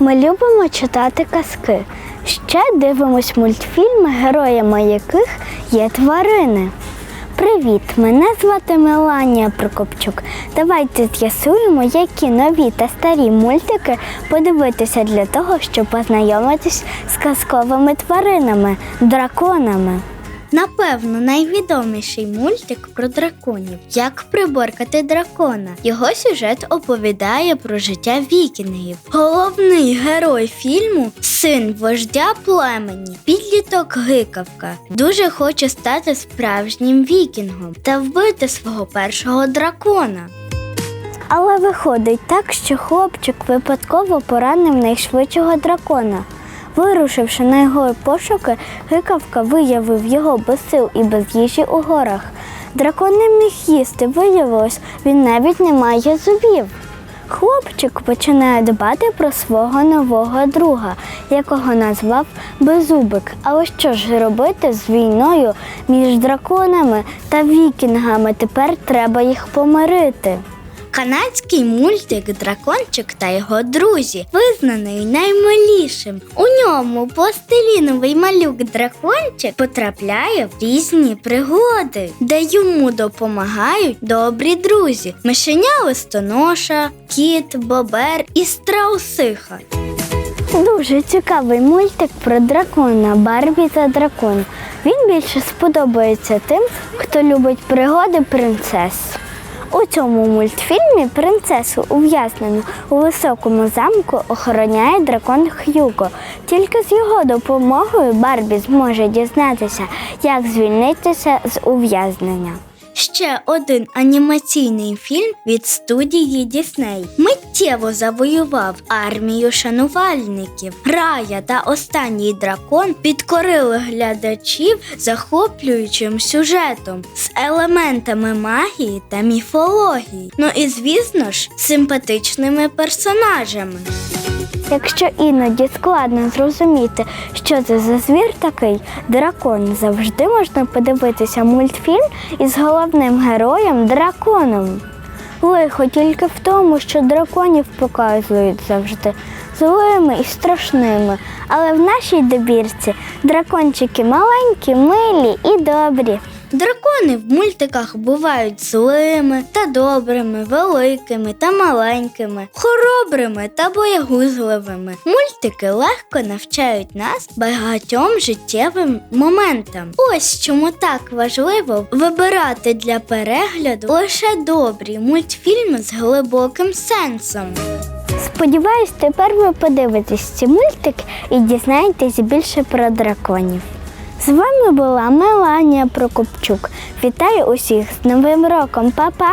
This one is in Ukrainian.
Ми любимо читати казки. Ще дивимось мультфільми, героями яких є тварини. Привіт! Мене звати Меланія Прокопчук. Давайте з'ясуємо, які нові та старі мультики подивитися для того, щоб познайомитись з казковими тваринами, драконами. Напевно, найвідоміший мультик про драконів Як приборкати дракона. Його сюжет оповідає про життя вікінгів. Головний герой фільму син вождя племені, підліток гикавка. Дуже хоче стати справжнім вікінгом та вбити свого першого дракона. Але виходить так, що хлопчик випадково поранив найшвидшого дракона. Вирушивши на його пошуки, гикавка виявив його без сил і без їжі у горах. Дракон не міг їсти, виявилось, він навіть не має зубів. Хлопчик починає дбати про свого нового друга, якого назвав Беззубик. Але що ж робити з війною між драконами та вікінгами? Тепер треба їх помирити. Канадський мультик Дракончик та його друзі визнаний наймилішим. У ньому пластиліновий малюк дракончик потрапляє в різні пригоди, де йому допомагають добрі друзі: мишеня листоноша, кіт, бобер і страусиха. Дуже цікавий мультик про дракона Барбі та дракон. Він більше сподобається тим, хто любить пригоди принцес. У цьому мультфільмі принцесу ув'язнену у високому замку охороняє дракон Х'юго. Тільки з його допомогою Барбі зможе дізнатися, як звільнитися з ув'язнення. Ще один анімаційний фільм від студії Дісней миттєво завоював армію шанувальників. Рая та останній дракон підкорили глядачів захоплюючим сюжетом з елементами магії та міфології. Ну і звісно ж, симпатичними персонажами. Якщо іноді складно зрозуміти, що це за звір такий, дракон завжди можна подивитися мультфільм із головним героєм драконом. Лихо тільки в тому, що драконів показують завжди злими і страшними. Але в нашій добірці дракончики маленькі, милі і добрі. Дракони в мультиках бувають злими та добрими, великими та маленькими, хоробрими та боягузливими. Мультики легко навчають нас багатьом життєвим моментам. Ось чому так важливо вибирати для перегляду лише добрі мультфільми з глибоким сенсом. Сподіваюсь, тепер ви подивитесь ці мультики і дізнаєтесь більше про драконів. З вами була Меланія Прокопчук. Вітаю усіх з Новим роком, Па-па!